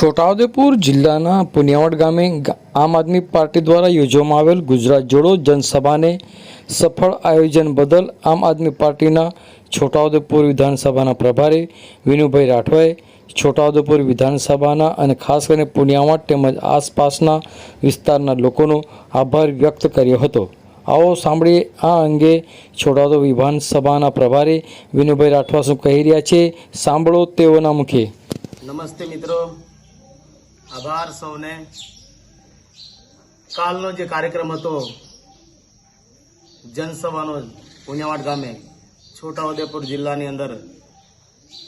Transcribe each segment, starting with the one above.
છોટાઉદેપુર જિલ્લાના પુનિયાવડ ગામે આમ આદમી પાર્ટી દ્વારા યોજવામાં આવેલ ગુજરાત જોડો જનસભાને સફળ આયોજન બદલ આમ આદમી પાર્ટીના છોટાઉદેપુર વિધાનસભાના પ્રભારી વિનુભાઈ રાઠવાએ છોટાઉદેપુર વિધાનસભાના અને ખાસ કરીને પુનિયાવડ તેમજ આસપાસના વિસ્તારના લોકોનો આભાર વ્યક્ત કર્યો હતો. આવો સાંભળીએ આ અંગે છોટાઉદેપુર વિધાનસભાના પ્રભારી વિનુભાઈ રાઠવા શું કહી રહ્યા છે. સાંભળો તેઓના મુખે. નમસ્તે મિત્રો. આભાર સૌને. કાલનો જે કાર્યક્રમ હતો, જનસભાનો પુણ્યાવાડ ગામે, છોટાઉદેપુર જિલ્લાની અંદર,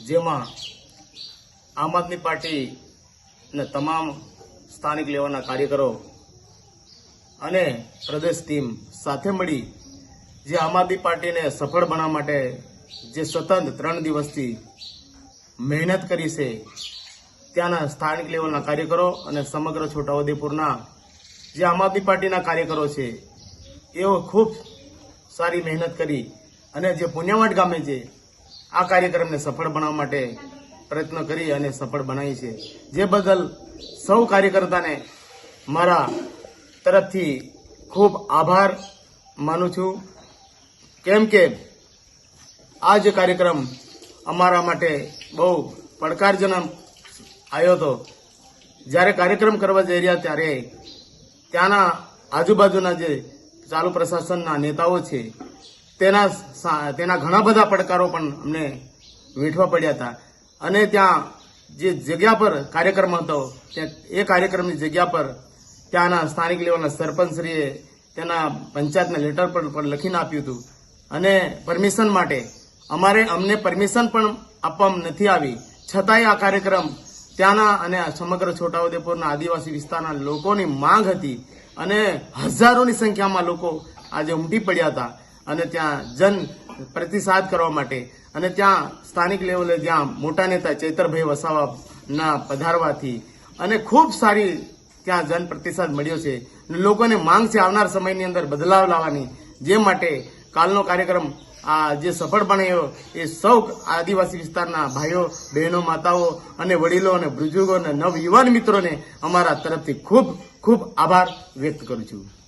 જેમાં આમ આદમી પાર્ટી ને તમામ સ્થાનિક લેવાના કાર્યકરો અને પ્રદેશ ટીમ સાથે મળી, જે આમ આદમી પાર્ટીને સફળ બનાવવા માટે જે સતત ત્રણ દિવસથી મહેનત કરી છે ત્યાંના સ્થાનિક લેવલના કાર્યકરો અને સમગ્ર છોટાઉદેપુરના જે આમ આદમી પાર્ટીના કાર્યકરો છે, એઓ ખૂબ સારી મહેનત કરી અને જે પુણ્યવાડ ગામે છે, આ કાર્યક્રમને સફળ બનાવવા માટે પ્રયત્ન કરી અને સફળ બનાવી છે. જે બદલ સૌ કાર્યકર્તાને મારા તરફથી ખૂબ આભાર માનું છું. કેમ કે આ જે કાર્યક્રમ અમારા માટે બહુ પડકારજનક આવ્યો હતો. જ્યારે કાર્યક્રમ કરવા જઈ રહ્યા ત્યારે ત્યાંના આજુબાજુના જે ચાલુ પ્રશાસનના નેતાઓ છે, તેના તેના ઘણા બધા પડકારો પણ અમને વેઠવા પડ્યા હતા. અને ત્યાં જે જગ્યા પર કાર્યક્રમ હતો, ત્યાં એ કાર્યક્રમની જગ્યા પર ત્યાંના સ્થાનિક લેવલના સરપંચશ્રીએ તેના પંચાયતના લેટર પર પણ લખીને આપ્યું હતું. અને પરમિશન માટે અમારે અમને પરમિશન પણ આપવામાં નથી આવી. છતાંય આ કાર્યક્રમ ત્યાંના અને સમગ્ર છોટાઉદેપુરના આદિવાસી વિસ્તારના લોકોની માંગ હતી અને હજારોની સંખ્યામાં લોકો આજે ઉમટી પડ્યા હતા અને ત્યાં જન પ્રતિસાદ કરવા માટે અને ત્યાં સ્થાનિક લેવલે જ્યાં મોટા નેતા ચૈતરભાઈ વસાવાના પધારવાથી અને ખૂબ સારી ત્યાં જન પ્રતિસાદ મળ્યો છે લોકોને માંગ છે આવનાર સમયની અંદર બદલાવ લાવવાની, જે માટે કાલનો કાર્યક્રમ આ જે સફળ બનાવ્યો એ સૌ આદિવાસી વિસ્તારના ભાઈઓ, બહેનો, માતાઓ અને વડીલો અને બુજુર્ગો અને નવયુવાન મિત્રોને અમારા તરફથી ખૂબ ખૂબ આભાર વ્યક્ત કરું છું.